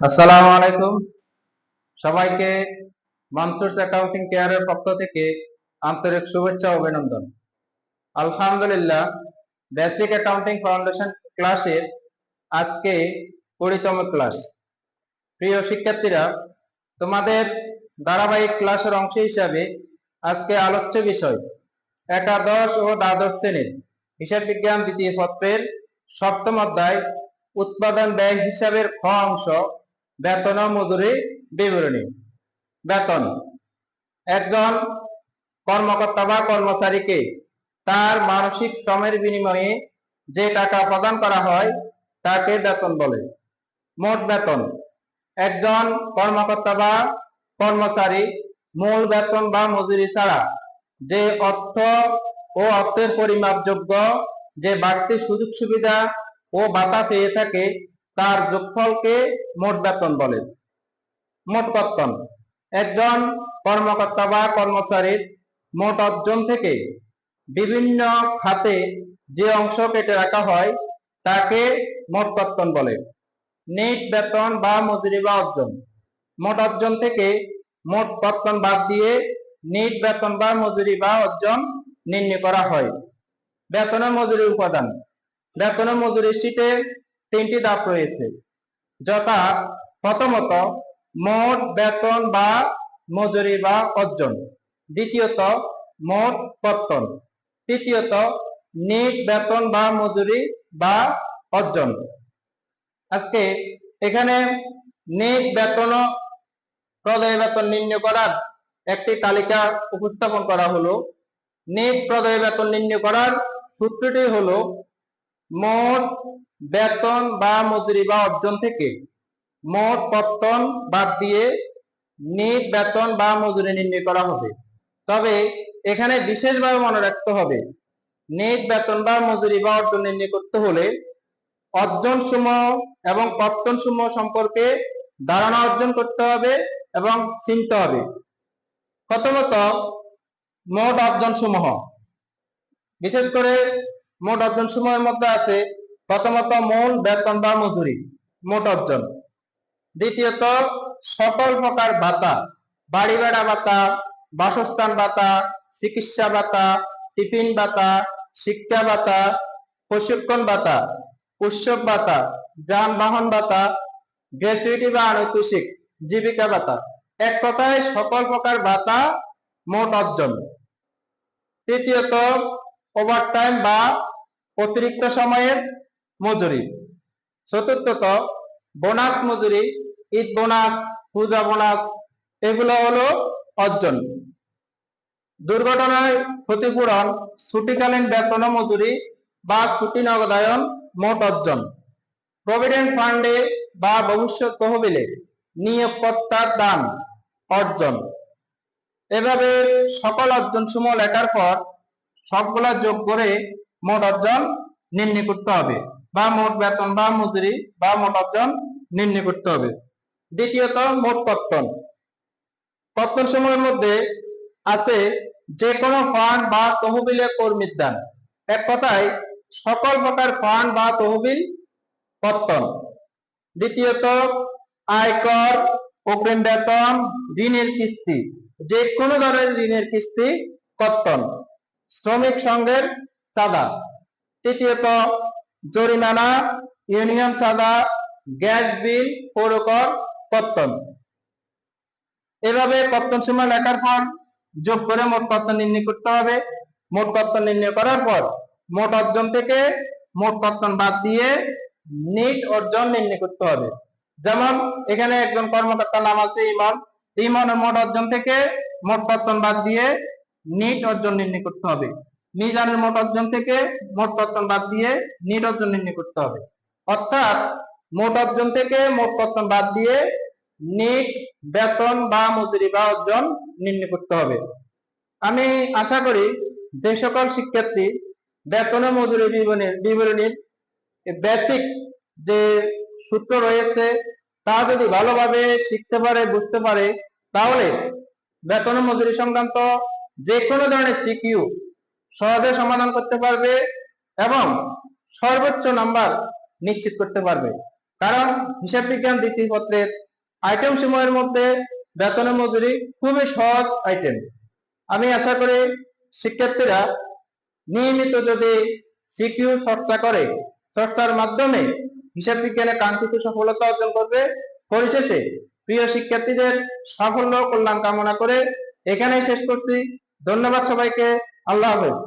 আসসালামু আলাইকুম। সবাইকে মানসুরস অ্যাকাউন্টিং কেয়ারের পক্ষ থেকে আন্তরিক শুভেচ্ছা অভিনন্দন। আলহামদুলিল্লাহ, বেসিক অ্যাকাউন্টিং ফাউন্ডেশন ক্লাসের আজকে কুড়িতম ক্লাস। প্রিয় শিক্ষার্থীরা, তোমাদের ধারাবাহিক ক্লাসের অংশ হিসাবে আজকে আলোচ্য বিষয়, একাদশ ও দ্বাদশ শ্রেণির হিসাব বিজ্ঞান দ্বিতীয় পত্রের সপ্তম অধ্যায় উৎপাদন ব্যয় হিসাবের খ অংশ বেতন ও মজুরি বিবরণী। বেতন। একজন কর্মকর্তা বা কর্মচারীকে তার মানসিক শ্রমের বিনিময়ে যে টাকা প্রদান করা হয়, তাকে বেতন বলে। মোট বেতন। একজন কর্মকর্তা বা কর্মচারী মূল বেতন বা মজুরি ছাড়া যে অর্থ ও অর্থের পরিমাপযোগ্য যে বাড়তি সুযোগ সুবিধা ও ভাতা পেয়ে থাকে তার যোগফলকে মোট বেতন বলে। মোট কর্তন। একজন কর্মকর্তা বা কর্মচারীর মোট অর্জন থেকে বিভিন্ন খাতে যে অংশ কেটে রাখা হয়, তাকে মোট কর্তন বলে। নেট বেতন বা মজুরি বা অর্জন। মোট অর্জন থেকে মোট কর্তন বাদ দিয়ে নেট বেতন বা মজুরি বা অর্জন নির্ণয় করা হয়। বেতন মজুরি উপাদান। বেতন মজুরি শীটে তিনটি ধাপ রয়েছে। যথা প্রথমত, মোট বেতন বা মজুরি বা অর্জন। দ্বিতীয়ত, মোট কর্তন। তৃতীয়ত, নেট বেতন বা মজুরি বা অর্জন। আজকে এখানে নেট বেতন প্রদয় বেতন নির্ণয় করার একটি তালিকা উপস্থাপন করা হলো। নেট প্রদয় বেতন নির্ণয় করার সূত্রটি হলো, মোট বেতন বা মজুরি বা অর্জন থেকে মোট কর্তন বাদ দিয়ে নিট বেতন বা মজুরি নির্ণয় করা হবে। তবে এখানে বিশেষভাবে মনে রাখতে হবে, নিট বেতন বা মজুরি বা অর্জন নির্ণয় করতে হলে অর্জন সমূহ এবং কর্তন সমূহ সম্পর্কে ধারণা অর্জন করতে হবে এবং চিনতে হবে। প্রথমত, মোট অর্জন সমূহ। বিশেষ করে মোট অর্জন সমূহের মধ্যে আছে প্রথমত মূল বেতন বা মজুরি, মোট অর্জন। দ্বিতীয়ত, সকল প্রকার ভাতা, বাড়ি ভাড়া ভাতা, বাসস্থান ভাতা, চিকিৎসা ভাতা, টিফিন ভাতা, শিক্ষা ভাতা, প্রশিক্ষণ ভাতা, উৎসব ভাতা, যানবাহন ভাতা, গ্র্যাচুইটি বা আনৈতিক জীবিকা ভাতা। এক কথায়, সকল প্রকার ভাতা, মোট অর্জন। তৃতীয়ত ওভারটাইম বা অতিরিক্ত সময়ের মজুরি। চতুর্থত, বোনাস মজুরি, ঈদ বোনাস, পূজা বোনাস, এগুলো হলো অর্জন। দুর্ঘটনায় ক্ষতিপূরণ, ছুটিকালীন বেতন মজুরি বা ছুটি নগদায়ন মোট অর্জন। প্রভিডেন্ট ফান্ডে বা ভবিষ্যৎ তহবিলে নিয়োগকর্তার দান, অর্জন। এভাবে সকল অর্জন সমূহ লেখার পর সবগুলা যোগ করে মোট অর্জন নির্ণয় করতে হবে। বা মোট বেতন বা মজুরি বা মোট অর্জন নির্ণয় করতে হবে। দ্বিতীয়ত, মোট কর্তন কর্তন সময়ের মধ্যে আছে যে কোনো ফান্ড বা তহবিলে কর্মীর দান। এক কথায়, সকল প্রকার ফান্ড বা তহবিল কর্তন দ্বিতীয়ত, আয়কর, অগ্রিম বেতন, ঋণের কিস্তি। যে কোনো ধরনের ঋণের কিস্তি কর্তন শ্রমিক সংঘের চাঁদা। তৃতীয়ত জরিমানা, ইউনিয়ন চাঁদা গ্যাস বিল, পৌরকর, কর্তন। এভাবে কর্তন সীমা লেখার পর যোগ করে মোট কর্তন নির্ণয় করতে হবে। মোট কর্তন নির্ণয় করার পর মোট অর্জন থেকে মোট কর্তন বাদ দিয়ে নিট অর্জন নির্ণয় করতে হবে। যেমন এখানে একজন কর্মকর্তার নাম আছে ইমান। ইমানের মোট অর্জন থেকে মোট কর্তন বাদ দিয়ে নিট অর্জন নির্ণয় করতে হবে। মিজানের মোট অর্জন থেকে মোট কর্তন বাদ দিয়ে নিট অর্জন নির্ণয় করতে হবে। অর্থাৎ মোট অর্জন থেকে মোট কর্তন বাদ দিয়ে নিট, বেতন বা মজুরি বা অর্জন নির্ণয় করতে হবে। আমি আশা করি যে সকল শিক্ষার্থী বেতন মজুরি বিবরণীর বিবরণীর বেসিক যে সূত্র রয়েছে, তা যদি ভালোভাবে শিখতে পারে, বুঝতে পারে, তাহলে বেতন মজুরি সংক্রান্ত যে কোনো ধরনের সিকিউ সহজে সমাধান করতে পারবে এবং সর্বোচ্চ নাম্বার নিশ্চিত করতে পারবে। কারণ হিসাব বিজ্ঞান দ্বিতীয় আইটেম সময়ের মধ্যে বেতনের মজুরি খুবই সহজ আইটেম আমি আশা করি শিক্ষার্থীরা নিয়মিত যদি সিকিউ চর্চা করে, চর্চার মাধ্যমে হিসাব বিজ্ঞানে কাঙ্ক্ষিত সফলতা অর্জন করবে, পরিশেষে প্রিয় শিক্ষার্থীদের সাফল্য কল্যাণ কামনা করে এখানেই শেষ করছি। ধন্যবাদ সবাইকে। আল্লাহ হাফেজ